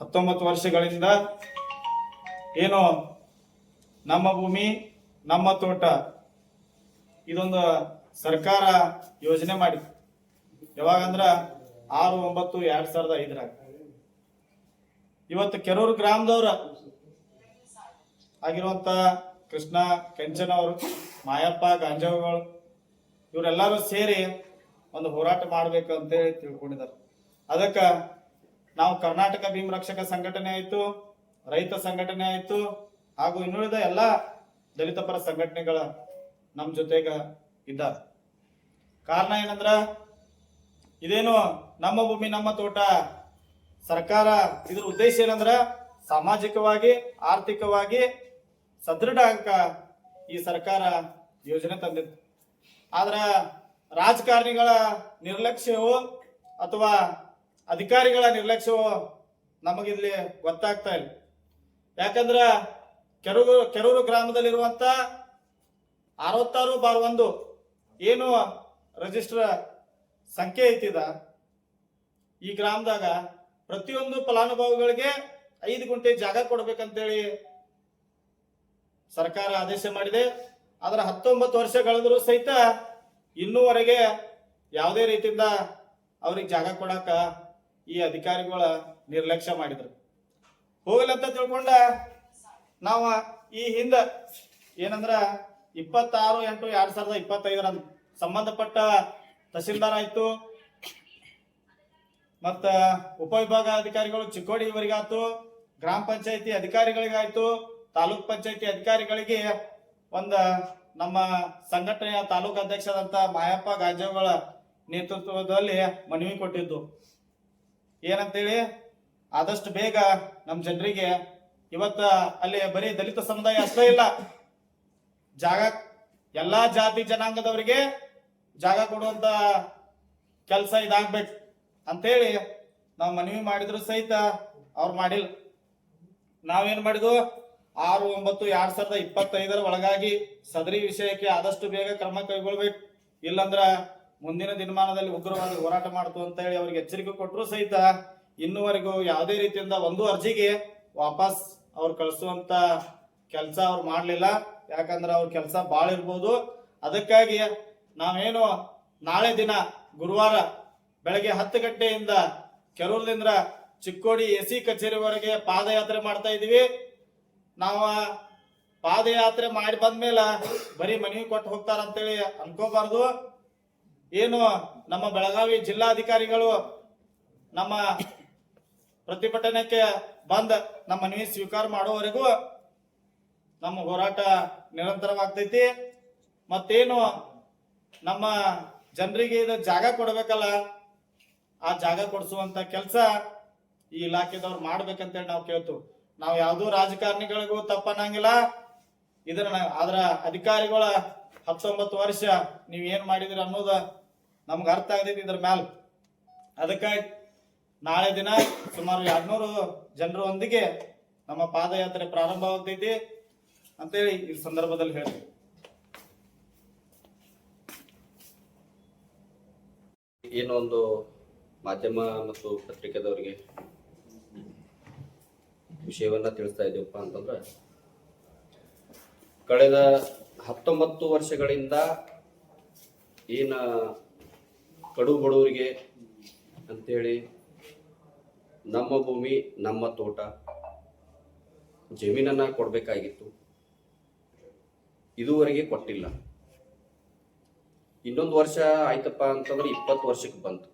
ಹತ್ತೊಂಬತ್ತು ವರ್ಷಗಳಿಂದ ಏನು ನಮ್ಮ ಭೂಮಿ, ನಮ್ಮ ತೋಟ, ಇದೊಂದು ಸರ್ಕಾರ ಯೋಜನೆ ಮಾಡಿ ಯಾವಾಗಂದ್ರ ಆರು, ಒಂಬತ್ತು, ಎರಡ್ ಸಾವಿರದ ಐದರಾಗ ಇವತ್ತು ಕೆರೂರು ಗ್ರಾಮದವ್ರ ಆಗಿರುವಂತ ಕೃಷ್ಣ ಕೆಂಚನ ಅವರು, ಮಾಯಪ್ಪ ಗಾಂಜಾವುಗಳು, ಇವರೆಲ್ಲರೂ ಸೇರಿ ಒಂದು ಹೋರಾಟ ಮಾಡ್ಬೇಕು ಅಂತೇಳಿ ತಿಳ್ಕೊಂಡಿದ್ದಾರೆ. ಅದಕ್ಕ ನಾವು ಕರ್ನಾಟಕ ಭೀಮ್ ರಕ್ಷಕ ಸಂಘಟನೆ ಆಯಿತು, ರೈತ ಸಂಘಟನೆ ಆಯಿತು, ಹಾಗೂ ಇನ್ನುಳಿದ ಎಲ್ಲ ದಲಿತ ಪರ ಸಂಘಟನೆಗಳ ನಮ್ಮ ಜೊತೆಗ ಇದ್ದಾರೆ ಕಾರಣ ಏನಂದ್ರ, ಇದೇನು ನಮ್ಮ ಭೂಮಿ, ನಮ್ಮ ತೋಟ, ಸರ್ಕಾರ ಇದ್ರ ಉದ್ದೇಶ ಏನಂದ್ರ, ಸಾಮಾಜಿಕವಾಗಿ, ಆರ್ಥಿಕವಾಗಿ ಸದೃಢ ಆಗಕ ಈ ಸರ್ಕಾರ ಯೋಜನೆ ತಂದಿತ್ತು ಆದ್ರ ರಾಜಕಾರಣಿಗಳ ನಿರ್ಲಕ್ಷ್ಯವು ಅಥವಾ ಅಧಿಕಾರಿಗಳ ನಿರ್ಲಕ್ಷ್ಯವು ನಮಗಿಲ್ಲಿ ಗೊತ್ತಾಗ್ತಾ ಇಲ್ಲ. ಯಾಕಂದ್ರೆ ಕೆರೂರು ಕೆರೂರು ಗ್ರಾಮದಲ್ಲಿರುವಂತ ಅರವತ್ತಾರು ಬಾರ್ ಒಂದು ಏನು ರಿಜಿಸ್ಟರ್ ಸಂಖ್ಯೆ ಐತಿದ, ಈ ಗ್ರಾಮದಾಗ ಪ್ರತಿಯೊಂದು ಫಲಾನುಭವಿಗಳಿಗೆ ಐದು ಗುಂಟೆ ಜಾಗ ಕೊಡ್ಬೇಕಂತೇಳಿ ಸರ್ಕಾರ ಆದೇಶ ಮಾಡಿದೆ. ಅದರ ಹತ್ತೊಂಬತ್ತು ವರ್ಷ ಕಳೆದರೂ ಸಹಿತ ಇನ್ನೂವರೆಗೆ ಯಾವುದೇ ರೀತಿಯಿಂದ ಅವ್ರಿಗೆ ಜಾಗ ಕೊಡಾಕ ಈ ಅಧಿಕಾರಿಗಳ ನಿರ್ಲಕ್ಷ್ಯ ಮಾಡಿದ್ರು. ಹೋಗಲಂತ ತಿಳ್ಕೊಂಡ ನಾವು ಈ ಹಿಂದ ಏನಂದ್ರ ಇಪ್ಪತ್ತಾರು ಎಂಟು ಎರಡ್ ಸಾವಿರದ ಇಪ್ಪತ್ತೈದರ ಸಂಬಂಧಪಟ್ಟ ತಹಸೀಲ್ದಾರ್ ಆಯ್ತು. ಮತ್ತ ಉಪವಿಭಾಗ ಅಧಿಕಾರಿಗಳು ಚಿಕ್ಕೋಡಿ ಇವರಿಗಾಯ್ತು ಗ್ರಾಮ ಪಂಚಾಯತಿ ಅಧಿಕಾರಿಗಳಿಗಾಯ್ತು, ತಾಲೂಕ್ ಪಂಚಾಯತಿ ಅಧಿಕಾರಿಗಳಿಗೆ ಒಂದ ನಮ್ಮ ಸಂಘಟನೆಯ ತಾಲೂಕು ಅಧ್ಯಕ್ಷರಂತ ಮಾಯಪ್ಪ ಗಾಜೇಗಳ ನೇತೃತ್ವದಲ್ಲಿ ಮನವಿ ಕೊಟ್ಟಿದ್ದು. ಏನಂತೇಳಿ? ಆದಷ್ಟು ಬೇಗ ನಮ್ಮ ಜನರಿಗೆ ಇವತ್ತ ಅಲ್ಲಿ ಬರೀ ದಲಿತ ಸಮುದಾಯ ಅಷ್ಟೇ ಇಲ್ಲ. ಜಾಗ, ಎಲ್ಲಾ ಜಾತಿ ಜನಾಂಗದವರಿಗೆ ಜಾಗ ಕೊಡುವಂತ ಕೆಲಸ ಇದಾಗ್ಬೇಕು ಅಂತೇಳಿ ನಾವು ಮನವಿ ಮಾಡಿದ್ರು ಸಹಿತ ಅವ್ರು ಮಾಡಿಲ್ಲ. ನಾವೇನ್ ಮಾಡಿದ್ವು? ಆರು, ಒಂಬತ್ತು, ಎರಡ್ ಸಾವಿರದ ಇಪ್ಪತ್ತೈದರ ಒಳಗಾಗಿ ಸದರಿ ವಿಷಯಕ್ಕೆ ಆದಷ್ಟು ಬೇಗ ಕ್ರಮ ಕೈಗೊಳ್ಬೇಕು. ಇಲ್ಲಂದ್ರ ಮುಂದಿನ ದಿನಮಾನದಲ್ಲಿ ಉಗ್ರವಾಗಿ ಹೋರಾಟ ಮಾಡ್ತು ಅಂತ ಹೇಳಿ ಅವ್ರಿಗೆ ಎಚ್ಚರಿಕೆ ಕೊಟ್ಟರು ಸಹಿತ ಇನ್ನುವರೆಗೂ ಯಾವುದೇ ರೀತಿಯಿಂದ ಒಂದು ಅರ್ಜಿಗೆ ವಾಪಸ್ ಅವ್ರು ಕಳಿಸುವಂತ ಕೆಲಸ ಅವ್ರು ಮಾಡಲಿಲ್ಲ. ಯಾಕಂದ್ರೆ ಅವ್ರ ಕೆಲಸ ಬಾಳ ಇರ್ಬೋದು. ಅದಕ್ಕಾಗಿ ನಾವೇನು ನಾಳೆ ದಿನ ಗುರುವಾರ ಬೆಳಗ್ಗೆ ಹತ್ತು ಗಂಟೆಯಿಂದ ಕೆರೂರದಿಂದ ಚಿಕ್ಕೋಡಿ ಎ ಸಿ ಕಚೇರಿವರೆಗೆ ಪಾದಯಾತ್ರೆ ಮಾಡ್ತಾ ಇದೀವಿ ನಾವು ಪಾದಯಾತ್ರೆ ಮಾಡಿ ಬಂದ್ಮೇಲೆ ಬರೀ ಮನೆಗೆ ಕೊಟ್ಟು ಹೋಗ್ತಾರಂತೇಳಿ ಅನ್ಕೋಬಾರ್ದು. ಏನು ನಮ್ಮ ಬೆಳಗಾವಿ ಜಿಲ್ಲಾಧಿಕಾರಿಗಳು ನಮ್ಮ ಪ್ರತಿಭಟನೆಗೆ ಬಂದ ನಮ್ಮ ಮನವಿ ಸ್ವೀಕಾರ ಮಾಡುವವರೆಗೂ ನಮ್ಮ ಹೋರಾಟ ನಿರಂತರವಾಗ್ತೈತಿ. ಮತ್ತೇನು ನಮ್ಮ ಜನರಿಗೆ ಇದು ಜಾಗ ಕೊಡಬೇಕಲ್ಲ, ಆ ಜಾಗ ಕೊಡಿಸುವಂತ ಕೆಲಸ ಈ ಇಲಾಖೆದವ್ರು ಮಾಡ್ಬೇಕಂತೇಳಿ ನಾವು ಕೇಳ್ತು ನಾವು ಯಾವುದೋ ರಾಜಕಾರಣಿಗಳಿಗೂ ತಪ್ಪನ್ನಂಗಿಲ್ಲ. ಇದನ್ನ ಅದರ ಅಧಿಕಾರಿಗಳ ಹತ್ತೊಂಬತ್ತು ವರ್ಷ ನೀವು ಏನು ಮಾಡಿದಿರ ಅನ್ನೋದ ನಮ್ಗೆ ಅರ್ಥ ಆಗ್ತೈತಿ ಇದ್ರ ಮ್ಯಾಲ. ಅದಕ್ಕಾಗಿ ನಾಳೆ ದಿನ ಸುಮಾರು ಎರಡ್ನೂರು ಜನರೊಂದಿಗೆ ನಮ್ಮ ಪಾದಯಾತ್ರೆ ಪ್ರಾರಂಭವಾಗ್ತೈತಿ ಅಂತೇಳಿ ಈ ಸಂದರ್ಭದಲ್ಲಿ ಹೇಳಿ ಏನೊಂದು ಮಾಧ್ಯಮ ಮತ್ತು ಪತ್ರಿಕೆದವರಿಗೆ ವಿಷಯವನ್ನ ತಿಳಿಸ್ತಾ ಇದ್ದೀವಪ್ಪ ಅಂತಂದ್ರೆ ಕಳೆದ ಹತ್ತೊಂಬತ್ತು ವರ್ಷಗಳಿಂದ ಏನ ಕಡು ಬಡವರಿಗೆ ಅಂತೇಳಿ ನಮ್ಮ ಭೂಮಿ, ನಮ್ಮ ತೋಟ ಜಮೀನನ್ನ ಕೊಡಬೇಕಾಗಿತ್ತು. ಇದುವರೆಗೆ ಕೊಟ್ಟಿಲ್ಲ. ಇನ್ನೊಂದು ವರ್ಷ ಆಯ್ತಪ್ಪ ಅಂತಂದ್ರೆ ಇಪ್ಪತ್ತು ವರ್ಷಕ್ಕೆ ಬಂತು.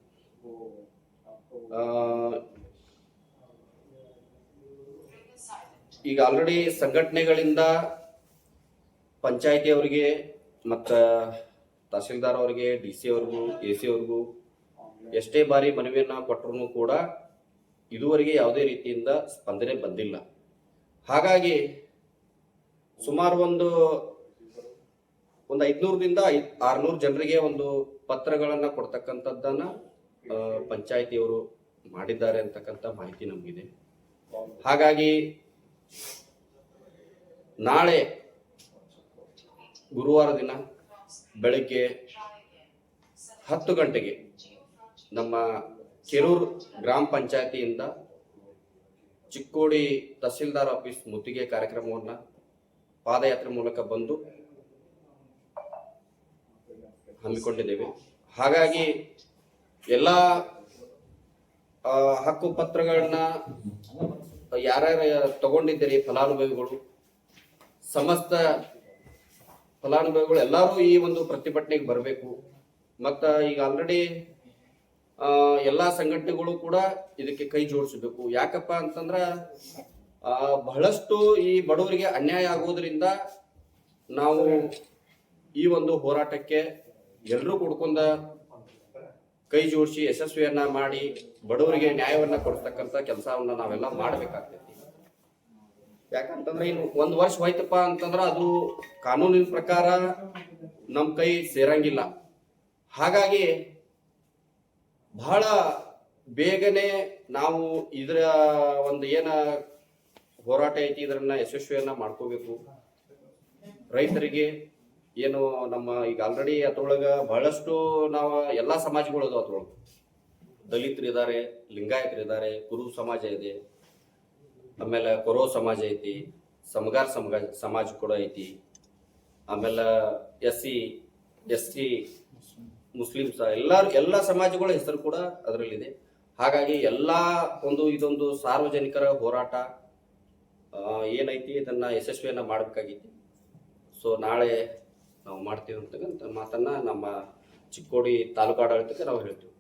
ಈಗ ಆಲ್ರೆಡಿ ಸಂಘಟನೆಗಳಿಂದ ಪಂಚಾಯತಿ ಅವರಿಗೆ ಮತ್ತು ತಹಸೀಲ್ದಾರ್ ಅವರಿಗೆ, ಡಿ ಸಿ ಅವ್ರಿಗೂ, ಎ ಸಿ ಅವ್ರಿಗೂ ಎಷ್ಟೇ ಬಾರಿ ಮನವಿಯನ್ನು ಕೊಟ್ಟರು ಕೂಡ ಇದುವರೆಗೆ ಯಾವುದೇ ರೀತಿಯಿಂದ ಸ್ಪಂದನೆ ಬಂದಿಲ್ಲ. ಹಾಗಾಗಿ ಸುಮಾರು ಒಂದು ಒಂದು ಐದ್ನೂರದಿಂದ ಐದ್, ಆರ್ನೂರು ಜನರಿಗೆ ಒಂದು ಪತ್ರಗಳನ್ನು ಕೊಡ್ತಕ್ಕಂಥದ್ದನ್ನು ಪಂಚಾಯತಿಯವರು ಮಾಡಿದ್ದಾರೆ ಅಂತಕ್ಕಂಥ ಮಾಹಿತಿ ನಮಗಿದೆ. ಹಾಗಾಗಿ ನಾಳೆ ಗುರುವಾರ ದಿನ ಬೆಳಗ್ಗೆ ಹತ್ತು ಗಂಟೆಗೆ ನಮ್ಮ ಕೆರೂರು ಗ್ರಾಮ ಪಂಚಾಯತಿಯಿಂದ ಚಿಕ್ಕೋಡಿ ತಹಸೀಲ್ದಾರ್ ಆಫೀಸ್ ಮುತ್ತಿಗೆ ಕಾರ್ಯಕ್ರಮವನ್ನು ಪಾದಯಾತ್ರೆ ಮೂಲಕ ಬಂದು ಹಮ್ಮಿಕೊಂಡಿದ್ದೇವೆ. ಹಾಗಾಗಿ ಎಲ್ಲ ಹಕ್ಕು ಪತ್ರಗಳನ್ನ ಯಾರ್ಯಾರು ತಗೊಂಡಿದ್ದೀರಿ ಫಲಾನುಭವಿಗಳು, ಸಮಸ್ತ ಫಲಾನುಭವಿಗಳು ಎಲ್ಲರೂ ಈ ಒಂದು ಪ್ರತಿಭಟನೆಗೆ ಬರಬೇಕು. ಮತ್ತ ಈಗ ಆಲ್ರೆಡಿ ಎಲ್ಲಾ ಸಂಘಟನೆಗಳು ಕೂಡ ಇದಕ್ಕೆ ಕೈ ಜೋಡಿಸಬೇಕು. ಯಾಕಪ್ಪ ಅಂತಂದ್ರ ಬಹಳಷ್ಟು ಈ ಬಡವರಿಗೆ ಅನ್ಯಾಯ ಆಗೋದ್ರಿಂದ ನಾವು ಈ ಒಂದು ಹೋರಾಟಕ್ಕೆ ಎಲ್ಲರೂ ಕೂಡ್ಕೊಂಡ ಕೈ ಜೋಡಿಸಿ ಯಶಸ್ವಿಯನ್ನ ಮಾಡಿ ಬಡವರಿಗೆ ನ್ಯಾಯವನ್ನ ಕೊಡ್ತಕ್ಕಂಥ ಕೆಲಸವನ್ನ ನಾವೆಲ್ಲ ಮಾಡ್ಬೇಕಾಗ್ತೈತಿ. ಯಾಕಂತಂದ್ರೆ ಇನ್ನು ಒಂದು ವರ್ಷ ಹೋಯ್ತಪ್ಪ ಅಂತಂದ್ರೆ ಅದು ಕಾನೂನಿನ ಪ್ರಕಾರ ನಮ್ಮ ಕೈ ಸೇರಂಗಿಲ್ಲ. ಹಾಗಾಗಿ ಬಹಳ ಬೇಗನೆ ನಾವು ಇದರ ಒಂದು ಏನ ಹೋರಾಟ ಐತಿ ಇದರನ್ನ ಯಶಸ್ವಿಯನ್ನ ಮಾಡ್ಕೋಬೇಕು. ರೈತರಿಗೆ ಏನು ನಮ್ಮ ಈಗ ಆಲ್ರೆಡಿ ಅದ್ರೊಳಗ ಬಹಳಷ್ಟು ನಾವು ಎಲ್ಲಾ ಸಮಾಜಗಳು ಅದಾವ ಅದ್ರೊಳಗ. ದಲಿತರು ಇದ್ದಾರೆ ಲಿಂಗಾಯತರು ಇದ್ದಾರೆ ಕುರು ಸಮಾಜ ಇದೆ. ಆಮೇಲೆ ಕೊರೋ ಸಮಾಜ ಐತಿ, ಸಮಗಾರ ಸಮಾಜ ಸಮಾಜ ಕೂಡ ಐತಿ. ಆಮೇಲೆ S C S C Muslims ಎಲ್ಲ ಎಲ್ಲ ಸಮಾಜಗಳ ಹೆಸರು ಕೂಡ ಅದರಲ್ಲಿದೆ. ಹಾಗಾಗಿ ಎಲ್ಲ ಒಂದು ಇದೊಂದು ಸಾರ್ವಜನಿಕರ ಹೋರಾಟ ಏನೈತಿ ಇದನ್ನ ಯಶಸ್ವಿಯನ್ನ ಮಾಡಬೇಕಾಗಿತ್ತು. ಸೊ ನಾಳೆ ನಾವು ಮಾಡ್ತೀವಿ ಅಂತಕ್ಕಂಥ ಮಾತನ್ನ ನಮ್ಮ ಚಿಕ್ಕೋಡಿ ತಾಲೂಕಾಡಳಿತಕ್ಕೆ ನಾವು ಹೇಳ್ತೀವಿ.